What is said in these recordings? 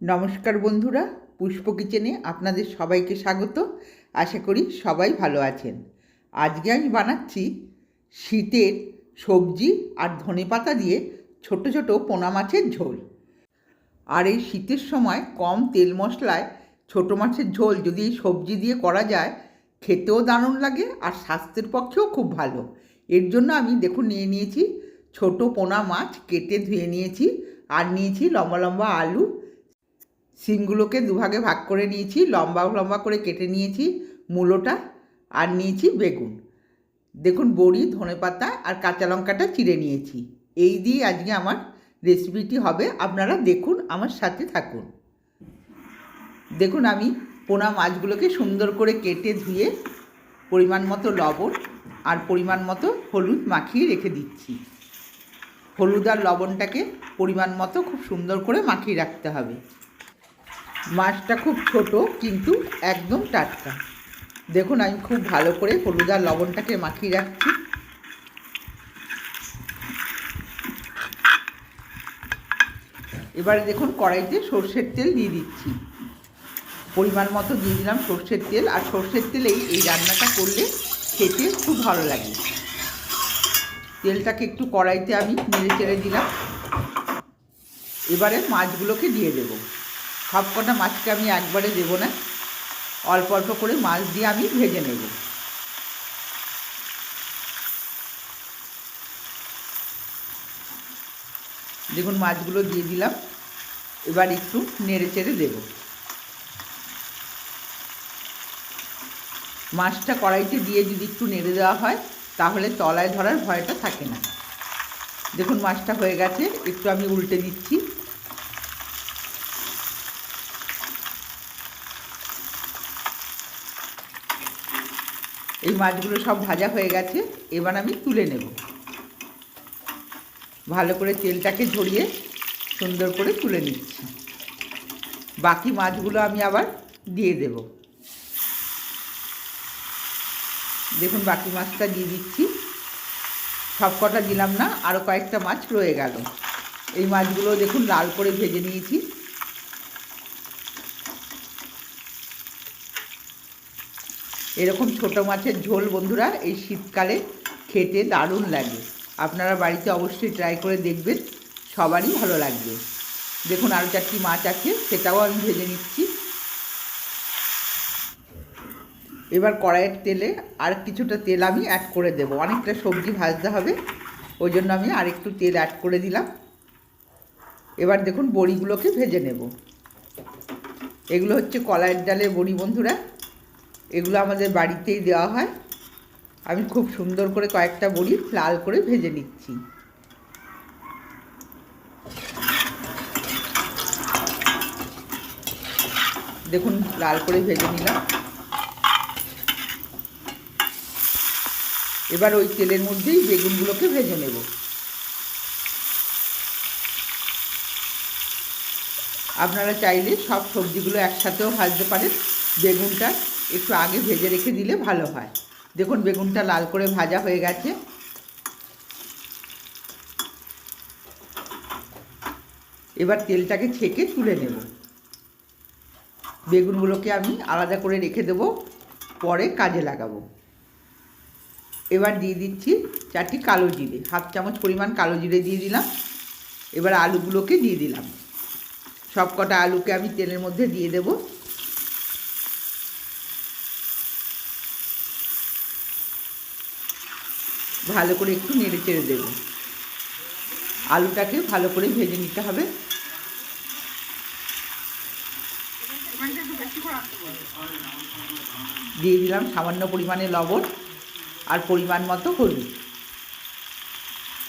নমস্কার বন্ধুরা, পুষ্প কিচেনে আপনাদের সবাইকে স্বাগত। আশা করি সবাই ভালো আছেন। আজকে আমি বানাচ্ছি শীতের সবজি আর ধনেপাতা দিয়ে ছোট ছোট পোনা মাছের ঝোল। আর এই শীতের সময় কম তেল মশলায় ছোট মাছের ঝোল যদি এই সবজি দিয়ে করা যায়, খেতেও দারুণ লাগে আর স্বাস্থ্যের পক্ষেও খুব ভালো। এর জন্য আমি দেখুন নিয়ে নিয়েছি ছোট পোনা মাছ, কেটে ধুয়ে নিয়েছি আর নিয়েছি লম্বা লম্বা আলু সিমগুলোকে দুভাগে ভাগ করে নিয়েছি, লম্বা লম্বা করে কেটে নিয়েছি মূলোটা আর নিয়েছি বেগুন। দেখুন, বড়ি, ধনেপাতা আর কাঁচা লঙ্কাটা চিড়ে নিয়েছি। এই দিয়ে আজকে আমার রেসিপিটি হবে, আপনারা দেখুন, আমার সাথে থাকুন। দেখুন, আমি পোনা মাছগুলোকে সুন্দর করে কেটে ধুয়ে পরিমাণ মতো লবণ আর পরিমাণ মতো হলুদ মাখিয়ে রেখে দিচ্ছি। হলুদ আর লবণটাকে পরিমাণ মতো খুব সুন্দর করে মাখিয়ে রাখতে হবে। মাছটা খুব ছোট, কিন্তু একদম টাটকা। দেখুন, আমি খুব ভালো করে হলুদ আর লবণটাকে মাখিয়ে রাখছি। এবারে দেখুন, কড়াইতে সর্ষের তেল দিয়ে দিচ্ছি। পরিমাণ মতো দিয়ে দিলাম সর্ষের তেল, আর সর্ষের তেলেই এই রান্নাটা করলে খেতে খুব ভালো লাগে। তেলটাকে একটু কড়াইতে আমি নেড়ে চেড়ে দিলাম। এবারে মাছগুলোকে দিয়ে দেব। সব কটা মাছকে আমি একবারে দেবো না। অল্প অল্প করে মাছ দিয়ে আমি ভেজে নেব। দেখুন, মাছগুলো দিয়ে দিলাম। এবার একটু নেড়ে চেড়ে দেবো। মাছটা কড়াইতে দিয়ে যদি একটু নেড়ে দেওয়া হয়, তাহলে তলায় ধরার ভয়টা থাকে না। দেখুন, মাছটা হয়ে গেছে। একটু আমি উল্টে দিচ্ছি। এই মাছগুলো সব ভাজা হয়ে গেছে, এবার আমি তুলে নেব। ভালো করে তেলটাকে ঝরিয়ে সুন্দর করে তুলে নিচ্ছি। বাকি মাছগুলো আমি আবার দিয়ে দেবো। দেখুন, বাকি মাছটা দিয়ে দিচ্ছি। সব কটা দিলাম না আরও কয়েকটা মাছ রয়ে গেল। এই মাছগুলো দেখুন, লাল করে ভেজে নিয়েছি। এরকম ছোট মাছের ঝোল বন্ধুরা এই শীতকালে খেতে দারুণ লাগে। আপনারা বাড়িতে অবশ্যই ট্রাই করে দেখবেন, সবারই ভালো লাগবে। দেখুন আরও চারটি মাছ আছে, সেটাও আমি ভেজে নিচ্ছি। এবার কড়াইয়ের তেলে আর কিছুটা তেল আমি অ্যাড করে দেব। অনেকটা সবজি ভাজতে হবে, ওই জন্য আমি আরেকটু তেল অ্যাড করে দিলাম। এবার দেখুন বড়িগুলোকে ভেজে নেব। এগুলো হচ্ছে কলাইয়ের ডালের বড়ি বন্ধুরা। এগুলো আমাদের বাড়িতেই দেওয়া হয়। আমি খুব সুন্দর করে কয়েকটা বড়ি লাল করে ভেজে নিচ্ছি। দেখুন, লাল করে ভেজে নিলাম। এবার ওই তেলের মধ্যেই বেগুনগুলোকে ভেজে নেব। আপনারা চাইলে সব সবজিগুলো একসাথেও ভাজতে পারেন। বেগুনটা একটু আগে ভেজে রেখে দিলে ভালো হয়। দেখুন, বেগুনটা লাল করে ভাজা হয়ে গেছে। এবার তেলটাকে ছেঁকে তুলে নেব। বেগুনগুলোকে আমি আলাদা করে রেখে দেব, পরে কাজে লাগাবো। এবার দিয়ে দিচ্ছি চারটি কালো জিরে, হাফ চামচ পরিমাণ কালো জিরে দিয়ে দিলাম। এবার আলুগুলোকে দিয়ে দিলাম। সব কটা আলুকে আমি তেলের মধ্যে দিয়ে দেব। ভালো করে একটু নেড়ে চেড়ে দেব। আলুটাকে ভালো করে ভেজে নিতে হবে। দিয়ে দিলাম সামান্য পরিমাণে লবণ আর পরিমাণ মতো হলুদ।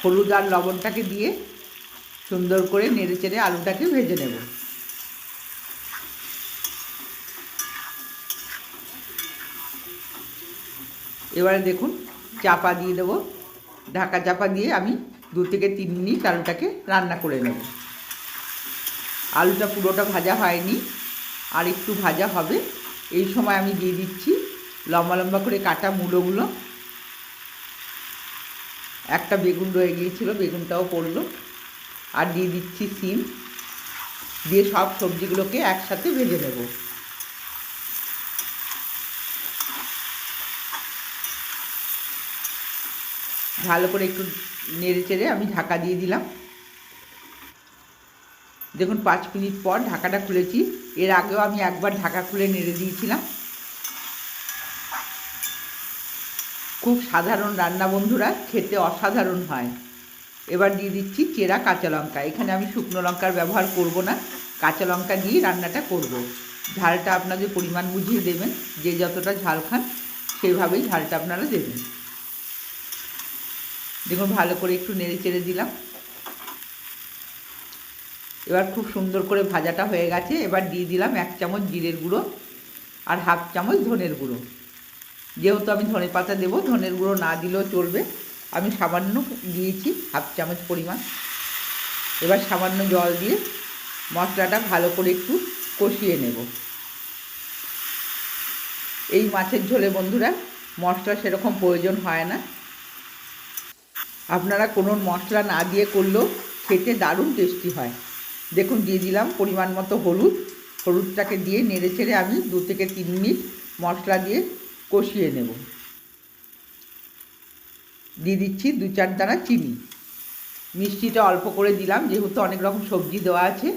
হলুদ আর লবণটাকে দিয়ে সুন্দর করে নেড়ে চেড়ে আলুটাকে ভেজে নেব। এবারে দেখুন চাপা দিয়ে দেবো। ঢাকা চাপা দিয়ে আমি দু থেকে তিন মিনিট আলুটাকে রান্না করে নেব। আলুটা পুরোটা ভাজা হয়নি, আর একটু ভাজা হবে। এই সময় আমি দিয়ে দিচ্ছি লম্বা লম্বা করে কাটা মূলোগুলো একটা বেগুন রয়ে গিয়েছিল, বেগুনটাও পড়ল। আর দিয়ে দিচ্ছি সিম। দিয়ে সব সবজিগুলোকে একসাথে ভেজে নেব। ভালো করে একটু নেড়ে চেড়ে আমি ঢাকা দিয়ে দিলাম। দেখুন, পাঁচ মিনিট পর ঢাকাটা খুলেছি। এর আগেও আমি একবার ঢাকা খুলে নেড়ে দিয়েছিলাম। খুব সাধারণ রান্না বন্ধুরা, খেতে অসাধারণ হয়। এবার দিয়ে দিচ্ছি চেরা কাঁচা লঙ্কা। এখানে আমি শুকনো লঙ্কার ব্যবহার করব না, কাঁচা লঙ্কা দিয়ে রান্নাটা করব। ঝালটা আপনাদের পরিমাণ বুঝিয়ে দেবেন, যে যতটা ঝাল খান সেইভাবেই ঝালটা আপনারা দেবেন। দেখুন, ভালো করে একটু নেড়ে চেড়ে দিলাম। এবার খুব সুন্দর করে ভাজাটা হয়ে গেছে। এবার দিয়ে দিলাম এক চামচ জিরের গুঁড়ো আর হাফ চামচ ধনের গুঁড়ো। যেহেতু আমি ধনে পাতা দেবো, ধনের গুঁড়ো না দিলেও চলবে। আমি সামান্য দিয়েছি হাফ চামচ পরিমাণ। এবার সামান্য জল দিয়ে মশলাটা ভালো করে একটু কষিয়ে নেব। এই মাছের ঝোলে বন্ধুরা, মশলা সেরকম প্রয়োজন হয় না। আপনারা কোনো মশলা না দিয়ে করলেও খেতে দারুণ টেস্টি হয়। দেখুন, দিয়ে দিলাম পরিমাণ মতো হলুদ। হলুদটাকে দিয়ে নেড়ে চেড়ে আমি দু থেকে তিন মিনিট মশলা দিয়ে কষিয়ে নেব। দিয়ে দিচ্ছি দু চার দানা চিনি। মিষ্টিটা অল্প করে দিলাম, যেহেতু অনেক রকম সবজি দেওয়া আছে,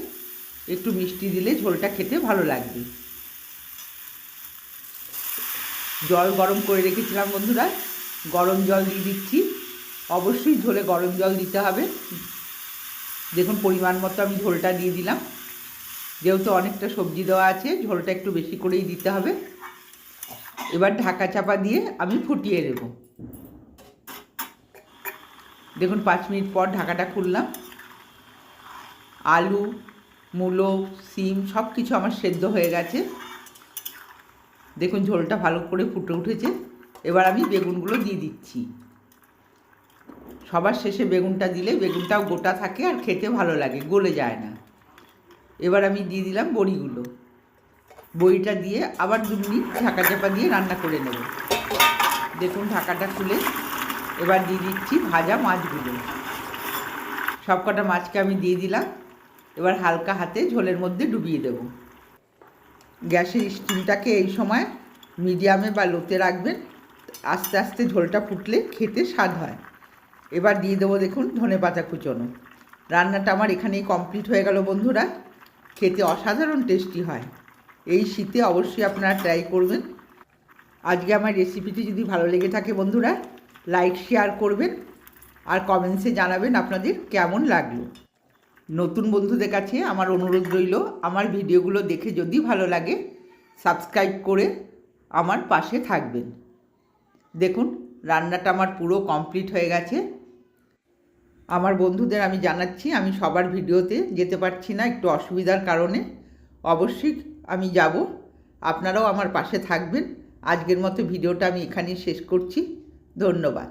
একটু মিষ্টি দিলে ঝোলটা খেতে ভালো লাগবে। জল গরম করে রেখেছিলাম বন্ধুরা, গরম জল দিয়ে দিচ্ছি। অবশ্যই ঝোলে গরম জল দিতে হবে। দেখুন, পরিমাণ মতো আমি ঝোলটা দিয়ে দিলাম। যেহেতু অনেকটা সবজি দেওয়া আছে, ঝোলটা একটু বেশি করেই দিতে হবে। এবার ঢাকা চাপা দিয়ে আমি ফুটিয়ে দেব দেখুন, পাঁচ মিনিট পর ঢাকাটা খুললাম। আলু, মূলো সিম সব কিছু আমার সেদ্ধ হয়ে গেছে। দেখুন, ঝোলটা ভালো করে ফুটে উঠেছে। এবার আমি বেগুনগুলো দিয়ে দিচ্ছি। সবার শেষে বেগুনটা দিলে বেগুনটাও গোটা থাকে আর খেতে ভালো লাগে, গলে যায় না। এবার আমি দিয়ে দিলাম বড়িগুলো। বড়িটা দিয়ে আবার দু মিনিট ঢাকা চাপা দিয়ে রান্না করে নেব। দেখুন ঢাকাটা খুলে এবার দিয়ে দিচ্ছি ভাজা মাছগুলো। সব কটা মাছকে আমি দিয়ে দিলাম, এবার হালকা হাতে ঝোলের মধ্যে ডুবিয়ে দেব। গ্যাসের স্টিমটাকে এই সময় মিডিয়ামে বা লোতে রাখবেন, আস্তে আস্তে ঝোলটা ফুটলে খেতে স্বাদ হয়। এবার দিয়ে দেবো দেখুন ধনে পাতা কুচোনো। রান্নাটা আমার এখানেই কমপ্লিট হয়ে গেল বন্ধুরা। খেতে অসাধারণ টেস্টি হয়। এই শীতে অবশ্যই আপনারা ট্রাই করবেন। আজকে আমার রেসিপিটি যদি ভালো লেগে থাকে বন্ধুরা লাইক শেয়ার করবেন আর কমেন্টসে জানাবেন আপনাদের কেমন লাগল। নতুন বন্ধুদের কাছে আমার অনুরোধ রইল, আমার ভিডিওগুলো দেখে যদি ভালো লাগে সাবস্ক্রাইব করে আমার পাশে থাকবেন। দেখুন, রান্নাটা আমার পুরো কমপ্লিট হয়ে গেছে। আমার বন্ধুদের আমি জানাচ্ছি, আমি সবার ভিডিওতে যেতে পারছি না একটু অসুবিধার কারণে। অবশ্যই আমি যাব, আপনারাও আমার পাশে থাকবেন। আজকের মতো ভিডিওটা আমি এখানেই শেষ করছি। ধন্যবাদ।